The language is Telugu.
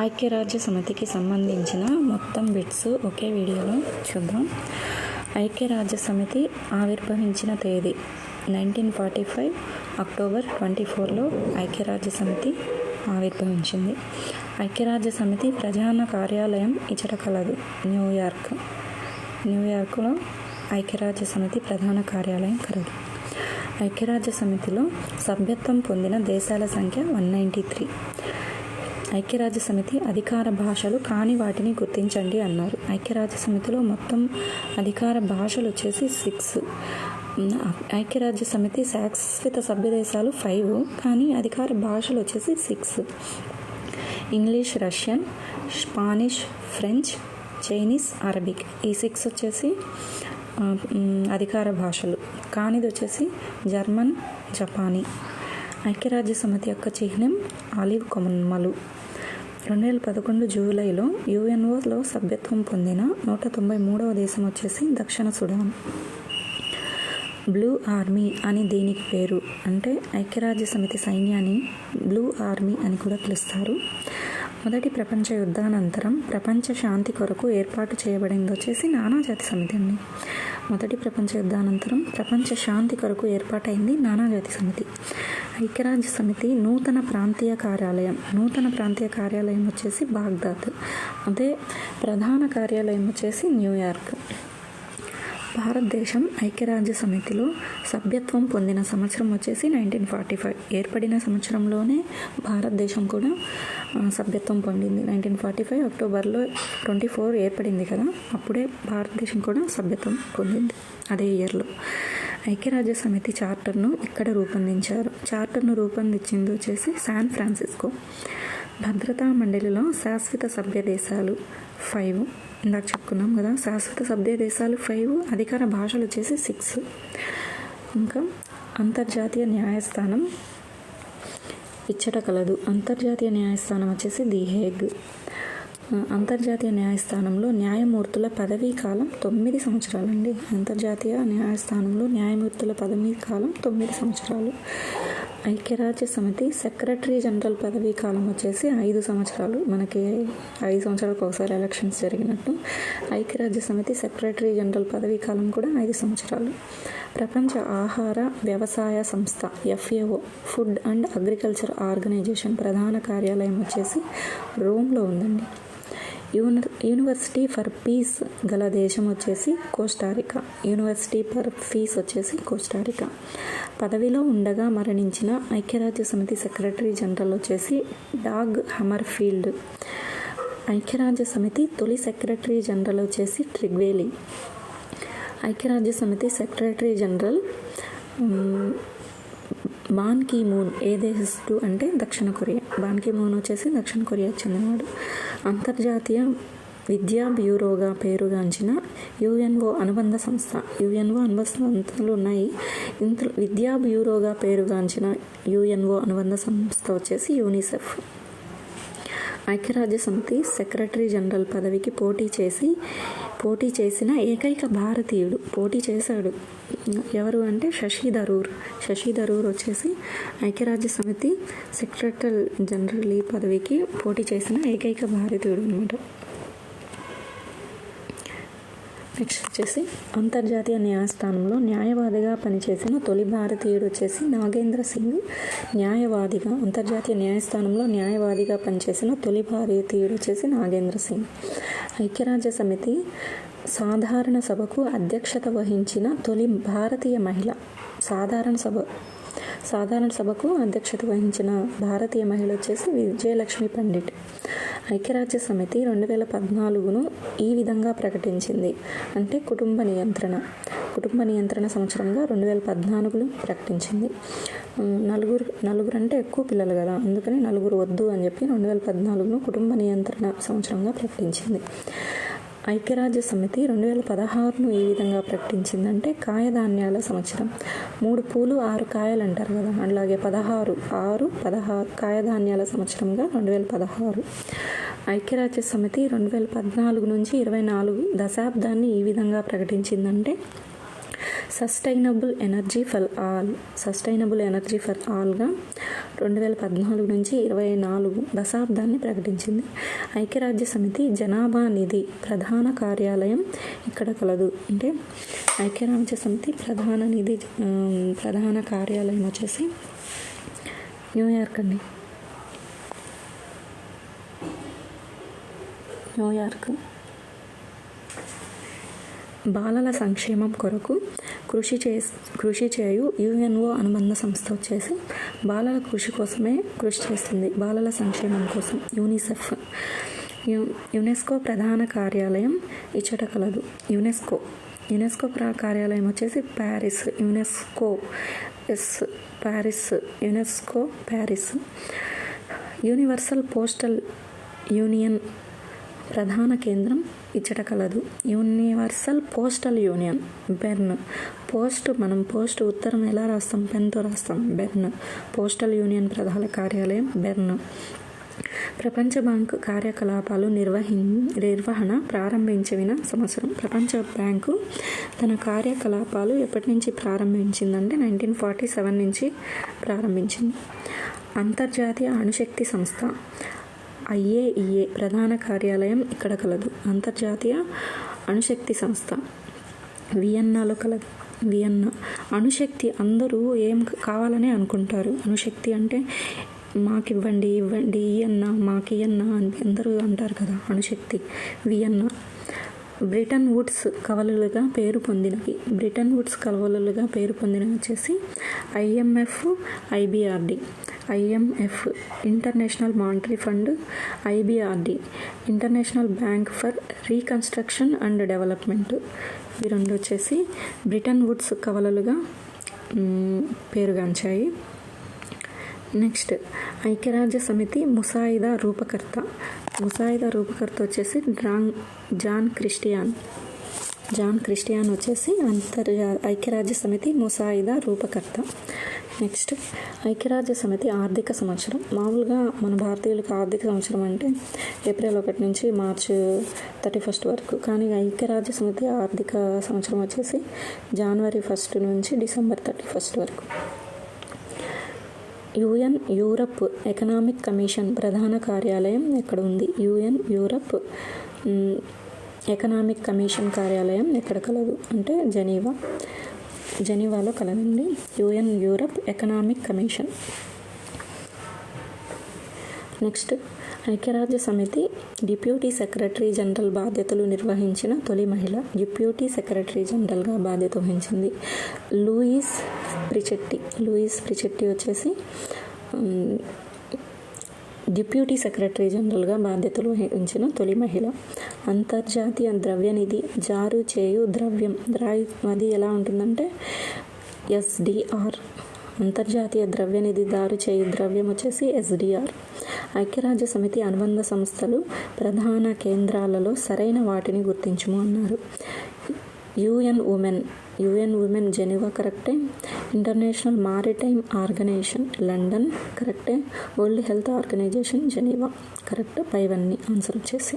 ఐక్యరాజ్య సమితికి సంబంధించిన మొత్తం బిట్స్ ఒకే వీడియోలో చూద్దాం. ఐక్యరాజ్య సమితి ఆవిర్భవించిన తేదీ nineteen forty five October twenty ఫోర్లో ఐక్యరాజ్య సమితి ఆవిర్భవించింది. ఐక్యరాజ్య సమితి ప్రధాన కార్యాలయం ఇచట కలదు న్యూయార్క్. న్యూయార్క్లో ఐక్యరాజ్య సమితి ప్రధాన కార్యాలయం కలదు. ఐక్యరాజ్య సమితిలో సభ్యత్వం పొందిన దేశాల సంఖ్య వన్ నైంటీ త్రీ. ఐక్యరాజ్య సమితి అధికార భాషలు కాని వాటిని గుర్తించండి అన్నారు. ఐక్యరాజ్య సమితిలో మొత్తం అధికార భాషలు వచ్చేసి సిక్స్. ఐక్యరాజ్య సమితి శాశ్వత సభ్యదేశాలు ఫైవ్ కానీ అధికార భాషలు వచ్చేసి six. English Russian Spanish French Chinese Arabic. ఈ సిక్స్ వచ్చేసి అధికార భాషలు. కానిది వచ్చేసి జర్మన్ జపానీ. ఐక్యరాజ్య సమితి యొక్క చిహ్నం ఆలివ్ కొమ్మలు. రెండు వేల పదకొండు జూలైలో యుఎన్ఓలో సభ్యత్వం పొందిన నూట తొంభై మూడవ దేశం వచ్చేసి దక్షిణ సుడాన్. బ్లూ ఆర్మీ అని దీనికి పేరు? అంటే ఐక్యరాజ్య సమితి సైన్యాన్ని బ్లూ ఆర్మీ అని కూడా పిలుస్తారు. మొదటి ప్రపంచ యుద్ధానంతరం ప్రపంచ శాంతి కొరకు ఏర్పాటు చేయబడింది వచ్చేసి నానాజాతి సమితి అండి మొదటి ప్రపంచ యుద్ధానంతరం ప్రపంచ శాంతి కొరకు ఏర్పాటైంది నానాజాతి సమితి. ఐక్యరాజ్య సమితి నూతన ప్రాంతీయ కార్యాలయం. నూతన ప్రాంతీయ కార్యాలయం వచ్చేసి బాగ్దాద్. అదే ప్రధాన కార్యాలయం వచ్చేసి న్యూయార్క్. భారతదేశం ఐక్యరాజ్య సమితిలో సభ్యత్వం పొందిన సంవత్సరం వచ్చేసి నైన్టీన్ ఫార్టీ ఫైవ్. ఏర్పడిన సంవత్సరంలోనే భారతదేశం కూడా సభ్యత్వం పొందింది. నైన్టీన్ ఫార్టీ ఫైవ్ అక్టోబర్లో ట్వంటీ ఫోర్ ఏర్పడింది కదా అప్పుడే భారతదేశం కూడా సభ్యత్వం పొందింది. అదే ఇయర్లో ఐక్యరాజ్య సమితి చార్టర్ను ఇక్కడ రూపొందించారు. చార్టర్ను రూపొందించింది వచ్చేసి శాన్ ఫ్రాన్సిస్కో. భద్రతా మండలిలో శాశ్వత సభ్య దేశాలు ఫైవ్ ఇందాక చెప్పుకున్నాం కదా శాశ్వత సభ్య దేశాలు ఫైవ్ అధికార భాషలు వచ్చేసి సిక్స్ ఇంకా అంతర్జాతీయ న్యాయస్థానం ఇచ్చట కలదు అంతర్జాతీయ న్యాయస్థానం వచ్చేసి ది హేగ్. అంతర్జాతీయ న్యాయస్థానంలో న్యాయమూర్తుల పదవీ కాలం తొమ్మిది సంవత్సరాలండి. అంతర్జాతీయ న్యాయస్థానంలో న్యాయమూర్తుల పదవీ కాలం తొమ్మిది సంవత్సరాలు. ఐక్యరాజ్య సమితి సెక్రటరీ జనరల్ పదవీ కాలం వచ్చేసి ఐదు సంవత్సరాలు. మనకి ఐదు సంవత్సరాలకు ఒకసారి ఎలక్షన్స్ జరిగినట్టు. ఐక్యరాజ్య సమితి సెక్రటరీ జనరల్ పదవీ కాలం కూడా ఐదు సంవత్సరాలు. ప్రపంచ ఆహార వ్యవసాయ సంస్థ FAO food and agriculture organization ప్రధాన కార్యాలయం వచ్చేసి రోమ్లో ఉందండి. యూని యూనివర్సిటీ ఫర్ పీస్ గల దేశం వచ్చేసి కోస్టారికా. యూనివర్సిటీ ఫర్ పీస్ వచ్చేసి కోస్టారికా. పదవిలో ఉండగా మరణించిన ఐక్యరాజ్య సమితి సెక్రటరీ జనరల్ వచ్చేసి డాగ్ హమర్ఫీల్డ్. ఐక్యరాజ్య సమితి తొలి సెక్రటరీ జనరల్ వచ్చేసి ట్రిగ్వేలి. ఐక్యరాజ్య సమితి secretary general Ban Ki Moon ఏ దేశస్థుడు అంటే దక్షిణ కొరియా. బాన్ కీ మూన్ వచ్చేసి దక్షిణ కొరియా చెందినవాడు. అంతర్జాతీయ విద్యా బ్యూరోగా పేరుగాంచిన యుఎన్ఓ అనుబంధ సంస్థ. యుఎన్ఓ అనుబంధ సంస్థలు ఉన్నాయి. ఇంత విద్యా బ్యూరోగా పేరుగాంచిన యుఎన్ఓ అనుబంధ సంస్థ వచ్చేసి యూనిసెఫ్. ఐక్యరాజ్య సమితి సెక్రటరీ జనరల్ పదవికి పోటీ చేసి పోటీ చేసిన ఏకైక భారతీయుడు పోటీ చేశాడు. ఎవరు అంటే శశి థరూర్. శశి థరూర్ వచ్చేసి ఐక్యరాజ్య సమితి సెక్రటరీ జనరల్ ఈ పదవికి పోటీ చేసిన ఏకైక భారతీయుడు అనమాట నెక్స్ట్ వచ్చేసి అంతర్జాతీయ న్యాయస్థానంలో న్యాయవాదిగా పనిచేసిన తొలి భారతీయుడు వచ్చేసి నాగేంద్ర సింగ్. న్యాయవాదిగా అంతర్జాతీయ న్యాయస్థానంలో న్యాయవాదిగా పనిచేసిన తొలి భారతీయుడు వచ్చేసి నాగేంద్ర సింగ్. ఐక్యరాజ్య సమితి సాధారణ సభకు అధ్యక్షత వహించిన తొలి భారతీయ మహిళ. సాధారణ సభ సాధారణ సభకు అధ్యక్షత వహించిన భారతీయ మహిళ వచ్చేసి విజయలక్ష్మి పండిట్. ఐక్యరాజ్య సమితి రెండు వేల పద్నాలుగును ఈ విధంగా ప్రకటించింది. అంటే కుటుంబ నియంత్రణ కుటుంబ నియంత్రణ సంవత్సరంగా రెండు వేల పద్నాలుగులో ప్రకటించింది. నలుగురు నలుగురు అంటే ఎక్కువ పిల్లలు కదా. అందుకని నలుగురు వద్దు అని చెప్పి రెండు వేల పద్నాలుగును కుటుంబ నియంత్రణ సంవత్సరంగా ప్రకటించింది. ఐక్యరాజ్య సమితి రెండు వేల పదహారును ఏ విధంగా ప్రకటించిందంటే కాయధాన్యాల సంవత్సరం. మూడు పూలు ఆరు కాయలు అంటారు కదా. అలాగే పదహారు ఆరు పదహారు కాయధాన్యాల సంవత్సరంగా రెండు వేల పదహారు. ఐక్యరాజ్య సమితి రెండు వేల పద్నాలుగు నుంచి ఇరవై నాలుగు దశాబ్దాన్ని ఈ విధంగా ప్రకటించిందంటే sustainable energy for all. Sustainable energy for ఆల్గా రెండు వేల పద్నాలుగు నుంచి ఇరవై నాలుగు దశాబ్దాన్ని ప్రకటించింది. ఐక్యరాజ్య సమితి జనాభా నిధి ప్రధాన కార్యాలయం ఇక్కడ కలదు. అంటే ఐక్యరాజ్య సమితి ప్రధాన నిధి ప్రధాన కార్యాలయం వచ్చేసి న్యూయార్క్ అండి. న్యూయార్క్. బాలల సంక్షేమం కొరకు కృషి చే కృషి చేయు యుఎన్ఓ అనుబంధ సంస్థ వచ్చేసి బాలల కృషి కోసమే కృషి చేస్తుంది బాలల సంక్షేమం కోసం. యూనిసెఫ్ యు యునెస్కో ప్రధాన కార్యాలయం ఇచ్చట కలదు. యునెస్కో యునెస్కో ప్రా కార్యాలయం వచ్చేసి Paris UNESCO yes Paris UNESCO Paris. Universal postal union ప్రధాన కేంద్రం ఇచ్చట కలదు universal postal union Berne. Post మనం పోస్ట్ ఉత్తరం ఎలా రాస్తాం? పెన్తో రాస్తాం. బెర్న్. పోస్టల్ యూనియన్ ప్రధాన కార్యాలయం బెర్న్. ప్రపంచ బ్యాంకు కార్యకలాపాలు నిర్వహి నిర్వహణ ప్రారంభించిన సంవత్సరం. ప్రపంచ బ్యాంకు తన కార్యకలాపాలు ఎప్పటి నుంచి ప్రారంభించిందంటే నైన్టీన్ ఫార్టీ సెవెన్ నుంచి ప్రారంభించింది. అంతర్జాతీయ అణుశక్తి సంస్థ. ఐఏఈఏ ప్రధాన కార్యాలయం ఇక్కడ కలదు. అంతర్జాతీయ అణుశక్తి సంస్థ. వియన్నాలో కలదు. వియన్నా. అణుశక్తి అందరూ ఏం కావాలని అనుకుంటారు. అణుశక్తి అంటే మాకు ఇవ్వండి ఇవ్వండి ఇయన్నా మాకియన్నా అని అందరూ అంటారు కదా అణుశక్తి. వియన్నా. బ్రిటన్ వుడ్స్ కవలలుగా పేరు పొందినవి. బ్రిటన్ వుడ్స్ కవలలుగా పేరు పొందినవి వచ్చేసి IMF IBRD. IMF international monetary fund IBRD international bank for reconstruction and development. ఈ రెండు వచ్చేసి బ్రిటన్ వుడ్స్ కవలలుగా పేరుగాంచాయి. నెక్స్ట్ ఐక్యరాజ్య సమితి ముసాయిదా రూపకర్త. ముసాయిదా రూపకర్త వచ్చేసి డ్రాంగ్ జాన్ క్రిస్టియాన్. జాన్ క్రిస్టియాన్ వచ్చేసి అంతర్జా ఐక్యరాజ్య సమితి ముసాయిదా రూపకర్త. నెక్స్ట్ ఐక్యరాజ్య సమితి ఆర్థిక సంవత్సరం. మామూలుగా మన భారతీయులకు ఆర్థిక సంవత్సరం అంటే ఏప్రిల్ ఒకటి నుంచి మార్చ్ థర్టీ ఫస్ట్ వరకు. కానీ ఐక్యరాజ్య సమితి ఆర్థిక సంవత్సరం వచ్చేసి జనవరి ఫస్ట్ నుంచి డిసెంబర్ థర్టీ ఫస్ట్ వరకు. యుఎన్ యూరప్ ఎకనామిక్ కమిషన్ ప్రధాన కార్యాలయం ఎక్కడ ఉంది? యుఎన్ యూరప్ ఎకనామిక్ కమిషన్ కార్యాలయం ఎక్కడ కలదు? అంటే జనీవా. జనీవాలో కలదండి UN Europe economic commission. Next ఐక్యరాజ్య సమితి డిప్యూటీ సెక్రటరీ జనరల్ బాధ్యతలు నిర్వహించిన తొలి మహిళ డిప్యూటీ సెక్రటరీ జనరల్గా బాధ్యత వహించింది. లూయిస్ ప్రిచెట్టి లూయిస్ ప్రిచెట్టి వచ్చేసి డిప్యూటీ సెక్రటరీ జనరల్గా బాధ్యతలు వహించిన తొలి మహిళ. అంతర్జాతీయ ద్రవ్యనిధి జారు చేయు ద్రవ్యం. ద్రాయి అది ఎలా ఉంటుందంటే ఎస్డిఆర్. అంతర్జాతీయ ద్రవ్యనిధి దారు చేయు ద్రవ్యం వచ్చేసి ఎస్డిఆర్. ఐక్యరాజ్య సమితి అనుబంధ సంస్థలు ప్రధాన కేంద్రాలలో సరైన వాటిని గుర్తించుము అన్నారు. UN women UN women Geneva కరెక్టే. ఇంటర్నేషనల్ మారిటైమ్ ఆర్గనైజేషన్ లండన్ కరెక్టే. World health organization Geneva correct. పైవన్నీ ఆన్సర్ వచ్చేసి